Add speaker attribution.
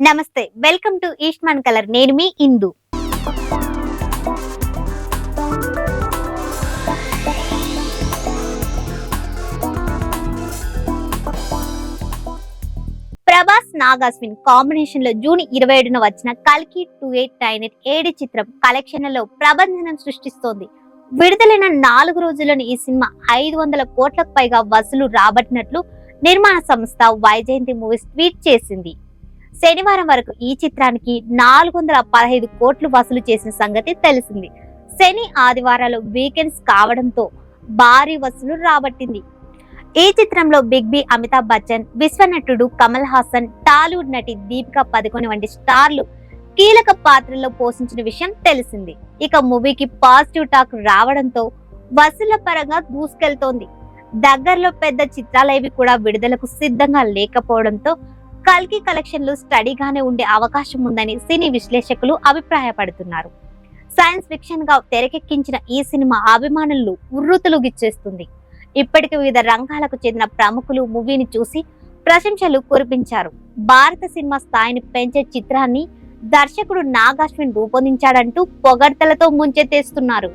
Speaker 1: నమస్తే welcome to ఈస్ట్మాన్ colour. నేను మీ ఇందు. ప్రభాస్ నాగాస్విన్ కాంబినేషన్లో జూన్ ఇరవై ఏడున వచ్చిన కల్కి two eight nine eight AD చిత్రం కలెక్షన్లలో ప్రబంధనం సృష్టిస్తోంది. విడుదలైన నాలుగు రోజుల్లోని ఈ సినిమా ఐదు వందల కోట్లకు పైగా వసూలు రాబట్టినట్లు నిర్మాణ సంస్థ వైజయంతి మూవీస్ ట్వీట్ చేసింది. శనివారం వరకు ఈ చిత్రానికి నాలుగు వందల పదహైదు కోట్లు వసూలు చేసిన సంగతి తెలిసింది. శని ఆదివారాలు వీకెండ్స్ కావడంతో భారీ వసూలు రాబట్టింది. ఈ చిత్రంలో బిగ్ బి అమితాబ్ బచ్చన్ విశ్వనటుడు కమల్ హాసన్ టాలీవుడ్ నటి దీపికా పదుకొని వంటి స్టార్లు కీలక పాత్రల్లో పోషించిన విషయం తెలిసింది. ఇక మూవీకి పాజిటివ్ టాక్ రావడంతో వసూళ్ళ పరంగా దూసుకెళ్తోంది. దగ్గరలో పెద్ద చిత్రాలేవి కూడా విడుదలకు సిద్ధంగా లేకపోవడంతో కల్కి కలెక్షన్లు స్టడీగానే ఉండే అవకాశం ఉందని సినీ విశ్లేషకులు అభిప్రాయపడుతున్నారు. సైన్స్ ఫిక్షన్గా తెరకెక్కించిన ఈ సినిమా అభిమానులు ఉర్రుతులు గిచ్చేస్తుంది. ఇప్పటికే వివిధ రంగాలకు చెందిన ప్రముఖులు మూవీని చూసి ప్రశంసలు కురిపించారు. భారత సినిమా స్థాయిని పెంచే చిత్రాన్ని దర్శకుడు నాగాశ్విన్ రూపొందించాడంటూ పొగడ్తలతో ముంచెత్తేస్తున్నారు.